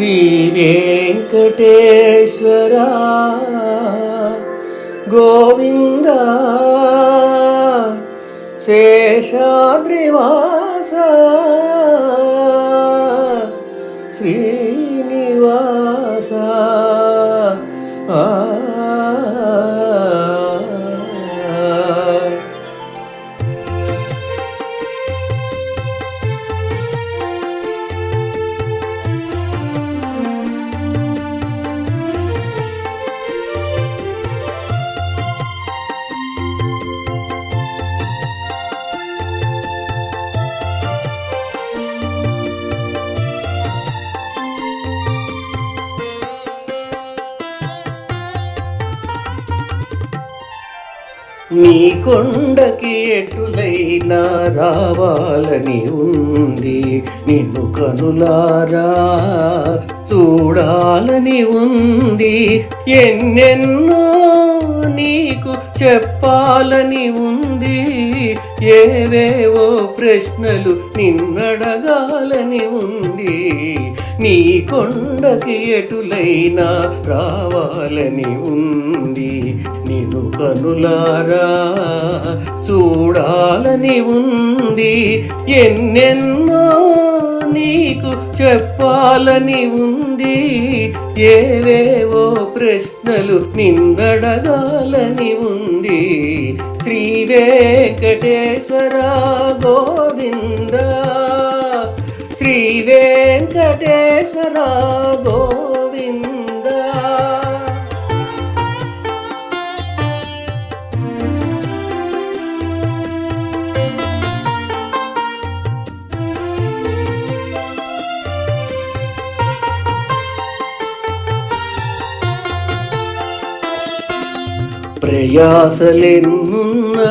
శ్రీ వెంకటేశ్వర గోవింద శేషాద్రివా నీ కొండకి ఎటులైనా రావాలని ఉంది. నిన్ను కనులారా చూడాలని ఉంది. ఎన్నెన్నో నీకు చెప్పాలని ఉంది. ఏవేవో ప్రశ్నలు నిన్నడగాలని ఉంది నీ కొండకి ఎటులైనా రావాలని ఉంది నిన్ను కనులారా చూడాలని ఉంది ఎన్నెన్నో నీకు చెప్పాలని ఉంది. ఏవేవో ప్రశ్నలు నిన్నడగాలని ఉంది. శ్రీ వెంకటేశ్వర గోవింద శ్రీ వెంకటేశ్వర గోవింద. ప్రయాసలెన్నున్నా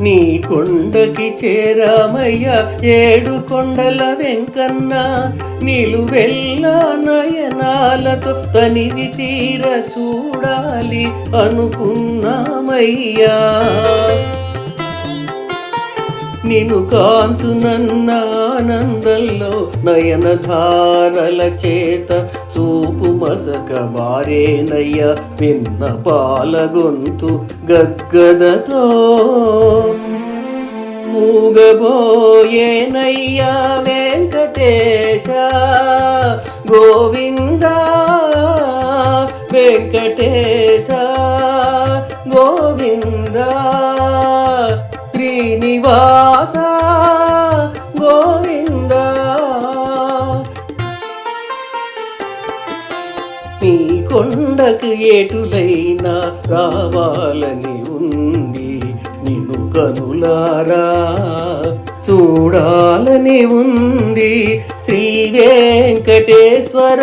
నీ కొండకి చేరామయ్య. ఏడు కొండల వెంకన్న నిలువెల్ల నయనాలతో తనివి తీర చూడాలి అనుకున్నామయ్యా. నిన్ను కాంచునన్న ఆనందంలో నయనధారల చేత చూపు మసక బారేనయ్య పిన్న పాల గొంతు గద్గదతో. మూగబోయేనయ్యా వెంకటేశ గోవింద వెంకటేశ గోవింద శ్రీనివాస కొండకు ఏటులైనా రావాలని ఉంది. నిన్ను కనులారా చూడాలని ఉంది. శ్రీ వెంకటేశ్వర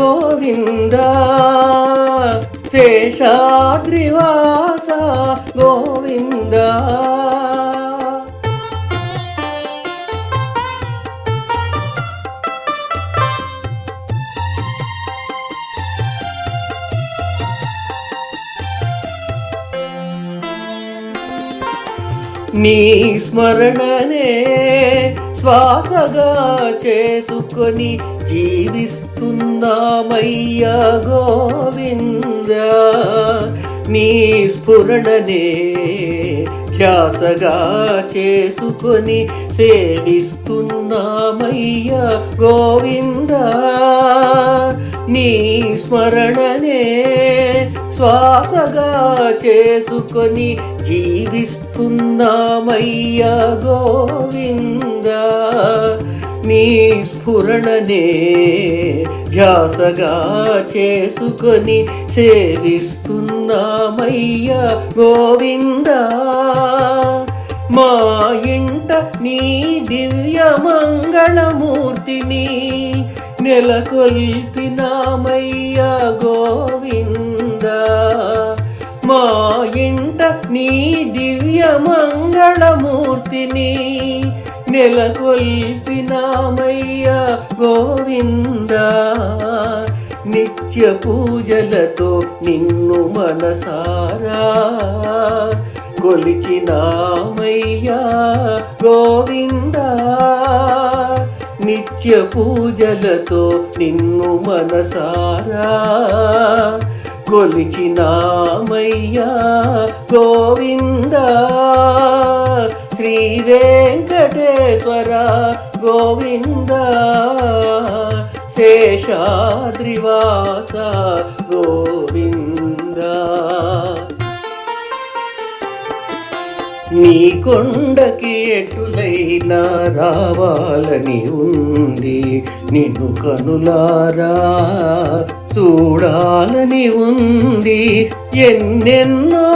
గోవింద శేషాద్రివాస గోవింద. నీ స్మరణనే శ్వాసగా చేసుకొని జీవిస్తున్నామయ్యా గోవింద. నీ స్ఫురణనే ధ్యాసగా చేసుకొని సేవిస్తున్నామయ్యా గోవింద. నీ స్మరణనే శ్వాసగా చేసుకొని జీవిస్తున్నామయ్యా గోవింద. నీ స్ఫురణనే ధ్యాసగా చేసుకొని సేవిస్తున్నామయ్యా గోవింద. మా ఇంట నీ దివ్య మంగళమూర్తిని నెలకొల్పినామయ్యా గోవింద. ఇంట నీ దివ్య మంగళమూర్తిని నెలకొల్పినామయ్యా గోవింద. నిత్య పూజలతో నిన్ను మనసారా. కొలిచినామయ్యా గోవింద. నిత్య పూజలతో నిన్ను మనసారా. కొలిచినామయ్యా. గోవింద శ్రీ వెంకటేశ్వర గోవింద. శేషాద్రివాస గోవింద. నీ కొండకి ఎటులైనా రావాలని ఉంది. నిన్ను కనులారా చూడాలని ఉంది. ఎన్నెన్నో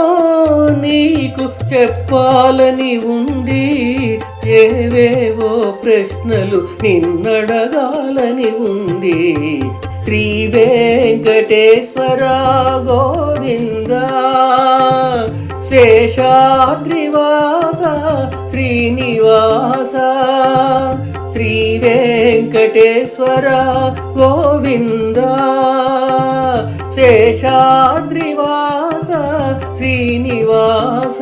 నీకు చెప్పాలని ఉంది. ఏవేవో ప్రశ్నలు నిన్నడగాలని ఉంది. శ్రీ వెంకటేశ్వర గోవింద శేషాద్రివాస శ్రీనివాస. శ్రీ వెంకటేశ్వర గోవింద శేషాద్రివాస శ్రీనివాస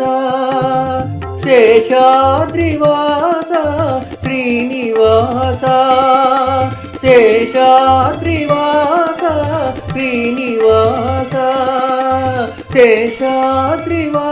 శేషాద్రివాస శ్రీనివాస శేషాద్రివాస శ్రీనివాస శేషాద్రివాస